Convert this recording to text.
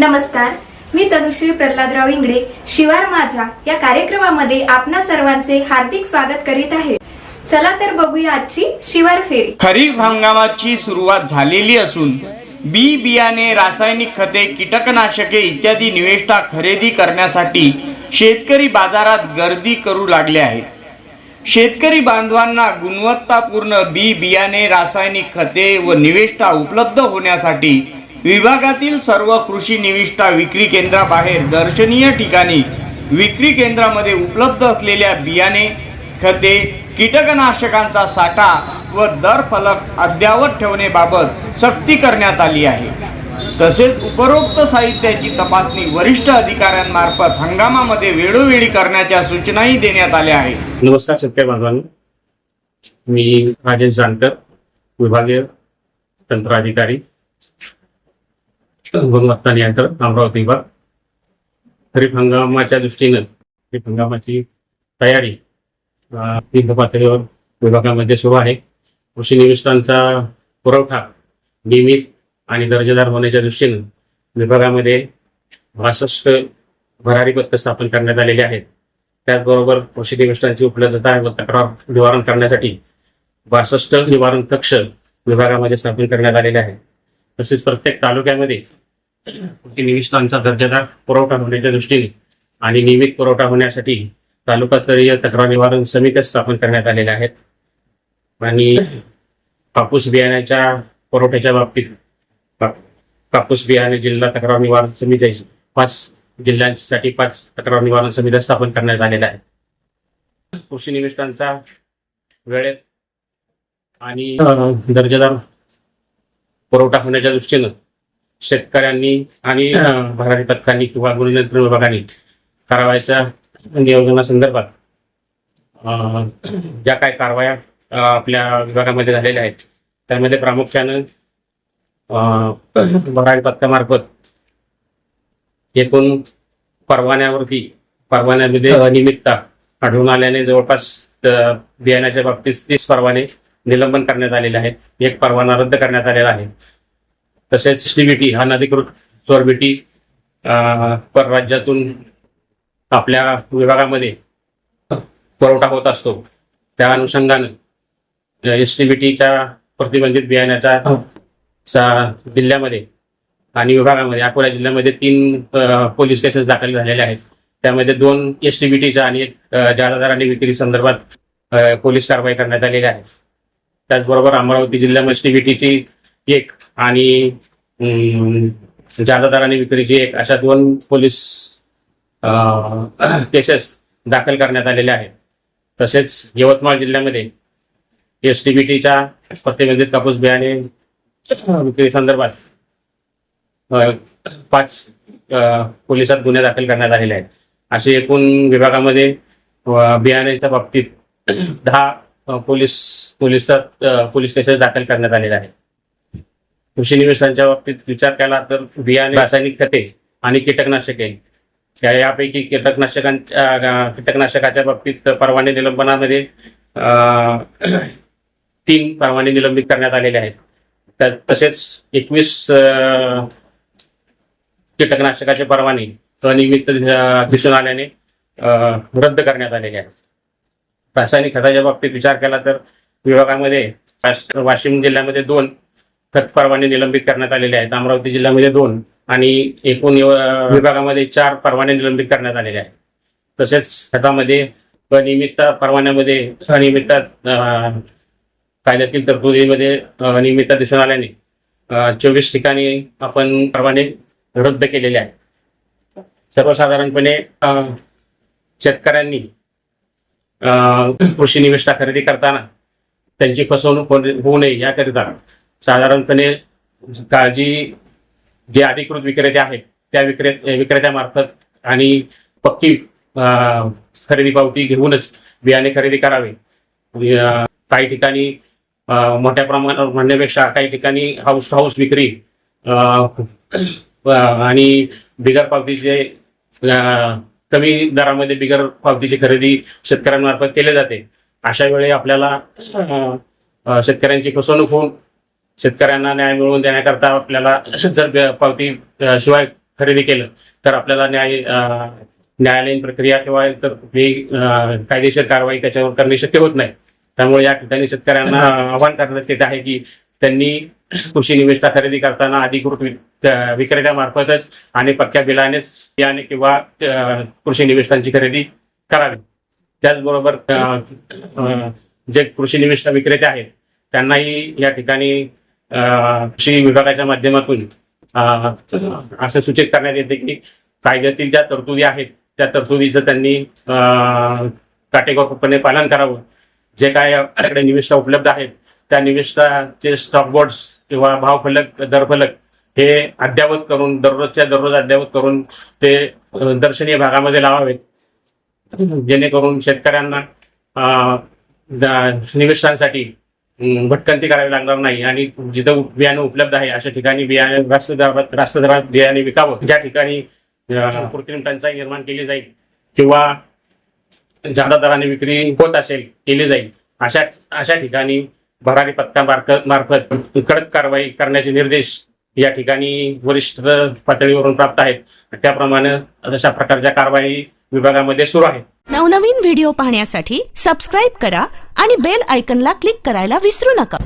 नमस्कार मी तनुश्री प्रल्हादराव इंगडे शिवार माझा या कार्यक्रमामध्ये आपणा सर्वांचे हार्दिक स्वागत करीत आहे. चला तर बघूया आजची शिवार फेरी. खरीप हंगामाची सुरुवात झालेली असून बी बियाणे रासायनिक खते कीटकनाशके इत्यादी निवेष्टा खरेदी करण्यासाठी शेतकरी बाजारात गर्दी करू लागले आहेत शेतकरी बांधवांना गुणवत्तापूर्ण बी बियाणे रासायनिक खते व निविष्ठा उपलब्ध होण्यासाठी विभागातील सर्व कृषी निविष्ठा विक्री केंद्राबाहेर दर्शनीय ठिकाणी विक्री केंद्रामध्ये उपलब्ध असलेल्या बियाणे खते कीटकनाशकांचा साठा व दर फलक अद्यावत ठेवण्याबाबत सक्ती करण्यात आली आहे. तसेच उपरोक्त साहित्याची तपासणी वरिष्ठ अधिकाऱ्यांमार्फत हंगामामध्ये वेळोवेळी करण्याच्या सूचनाही देण्यात आल्या आहेत. नमस्कार शेतकरी बांधवांनो. मी राजेश जानकर विभागीय तंत्र गुणवत्ता नियंत्रण अमरावती विभाग खरीप हंगामाच्या दृष्टीनं खरीप हंगामाची तयारी विविध पातळीवर विभागामध्ये सुरू आहे. कृषी निविष्ठांचा पुरवठा नियमित आणि दर्जेदार होण्याच्या दृष्टीनं विभागामध्ये बासष्ट भरारी पथक स्थापन करण्यात आलेले आहेत. त्याचबरोबर कृषी निविष्ठांची उपलब्धता व तक्रार निवारण करण्यासाठी बासष्ट निवारण कक्ष विभागामध्ये स्थापन करण्यात आलेले आहे. तसेच प्रत्येक तालुक्यामध्ये निविष्ठांचा दर्जेदार पुरवठा होण्याच्या दृष्टीने आणि नियमित पुरवठा होण्यासाठी तालुकास्तरीय तक्रार निवारण समित्या स्थापन करण्यात आलेल्या आहेत. आणि कापूस बियाण्याच्या पुरवठ्याच्या बाबतीत कापूस बियाणे जिल्हा तक्रार निवारण समिती पाच जिल्ह्यांसाठी पाच तक्रार निवारण समित्या स्थापन करण्यात आलेल्या आहेत. कृषी निविष्ठांचा वेळेत आणि दर्जेदार पुरवठा होण्याच्या दृष्टीनं शेतकऱ्यांनी आणि भरारी पथकांनी किंवा गुणनियंत्रण विभागाने करावयाच्या नियोजनासंदर्भात ज्या काही कारवाया आपल्या विभागामध्ये झालेल्या आहेत त्यामध्ये प्रामुख्यानं अं, भरारी पथकामार्फत एकूण परवान्यावरती परवान्यामध्ये अनियमितता आढळून आल्याने जवळपास बियाण्याच्या बाबतीत तीस परवाने निलंबन करण्यात आलेले आहेत. एक परवाना रद्द करण्यात आलेला आहे. तसेच टीबीटी हा अनधिकृत चोरबीटी परराज्यातून आपल्या विभागामध्ये पुरवठा होत असतो. त्या अनुषंगानं एस टी बी टीच्या प्रतिबंधित बियाण्याचा सा- जिल्ह्यामध्ये आणि विभागामध्ये अकोला जिल्ह्यामध्ये तीन पोलीस केसेस दाखल झालेल्या आहेत. त्यामध्ये दोन एस टी बी टीच्या आणि एक आणि विक्री संदर्भात पोलीस कारवाई करण्यात आलेली आहे. त्याचबरोबर अमरावती जिल्ह्यामध्ये एस टी बी टीची एक आणि अम, विक्रीची एक अशा दोन पोलीस केसेस दाखल करण्यात आलेल्या आहेत. तसेच यवतमाळ जिल्ह्यामध्ये एस टी बी टीच्या प्रतिबंधित कापूस बियाणे विक्री संदर्भात पाच पोलिसात गुन्हे दाखल करण्यात आलेले आहेत. असे एकूण विभागामध्ये बियाण्याच्या बाबतीत दहा पोलीस पोलिसात पोलीस केसेस दाखल करण्यात आलेले आहेत. कृषी निवेशांच्या बाबतीत विचार केला तर बियाणे रासायनिक खते आणि कीटकनाशके. यापैकी कीटकनाशकांच्या कीटकनाशकाच्या बाबतीत परवाने निलंबनामध्ये अ, तीन परवाने निलंबित करण्यात आलेले आहेत. तर तसेच एकवीस कीटकनाशकाचे परवाने अनियमित दिसून आल्याने रद्द करण्यात आलेले आहेत. रासायनिक खताच्या बाबतीत विचार केला तर विभागामध्ये वाश- वाशिम जिल्ह्यामध्ये दोन परवाने निलंबित करण्यात आलेले आहेत. अमरावती जिल्ह्यामध्ये दोन आणि एकूण विभागामध्ये चार परवाने निलंबित करण्यात आलेले आहेत. तसेच खतामध्ये अनियमित परवान्यामध्ये अनियमित कायद्यातील तरतुदीमध्ये अ, अनियमितता दिसून आल्याने चोवीस ठिकाणी आपण परवाने रद्द केलेले आहेत. सर्वसाधारणपणे शेतकऱ्यांनी कृषी निविष्ठा खरेदी करताना त्यांची फसवणूक होऊ नये याकरिता साधारणपणे काळजी जे अधिकृत विक्रेते आहेत त्या विक्रे विक्रेत्यामार्फत आणि पक्की खरेदी पावती घेऊनच बियाणे खरेदी करावे. काही ठिकाणी मोठ्या प्रमाणावर म्हणण्यापेक्षा काही ठिकाणी हाऊस टू हाऊस विक्री आणि बिगर पावतीचे कमी दरामध्ये बिगर पावतीची खरेदी शेतकऱ्यांमार्फत केली जाते. अशा वेळी आपल्याला शेतकऱ्यांची फसवणूक होऊन शेतकऱ्यांना न्याय मिळवून देण्याकरता आपल्याला जर पावती शिवाय खरेदी केलं तर आपल्याला न्याय न्यायालयीन प्रक्रिया किंवा इतर कुठलीही कायदेशीर कारवाई त्याच्यावर करणे शक्य होत नाही. त्यामुळे या ठिकाणी शेतकऱ्यांना आव्हान करण्यात येत आहे की त्यांनी कृषी निविष्ठा खरेदी करताना अधिकृत विक्रेत्यामार्फतच आणि पक्क्या बिलानेच बियाणे किंवा कृषी निविष्ठांची खरेदी करावी. त्याचबरोबर जे कृषी निविष्ठा विक्रेते आहेत त्यांनाही या ठिकाणी कृषी विभागाच्या माध्यमातून असं सूचित करण्यात येते की कायद्यातील ज्या तरतुदी आहेत त्या तरतुदीचं त्यांनी काटेकोरपणे पालन करावं. जे काय आपल्याकडे निविष्ठा उपलब्ध आहेत त्या निविष्ठाचे स्टॉक बोर्ड्स किंवा भावफलक दरफलक हे अद्ययावत करून दररोजच्या दररोज अद्ययावत करून ते दर्शनीय भागामध्ये लावावेत. जेणेकरून शेतकऱ्यांना निविष्ठांसाठी भटकंती करावी लागणार नाही आणि जिथं बियाणं उपलब्ध आहे अशा ठिकाणी बियाणे रास्त दरात रास्त दरात बियाणे विकावं ज्या ठिकाणी कृत्रिम टंचाई निर्माण केली जाईल किंवा जादा दराने विक्री होत असेल केली जाईल अशा अशा ठिकाणी भरारी पथका मार्फत मार्फत कडक कारवाई करण्याचे निर्देश या ठिकाणी वरिष्ठ पातळीवरून प्राप्त आहेत. त्याप्रमाणे अशा प्रकारच्या कारवाई विभागामध्ये सुरू आहेत. नवनवीन व्हिडिओ पाहण्यासाठी सबस्क्राईब करा आणि बेल आयकनला क्लिक करायला विसरू नका.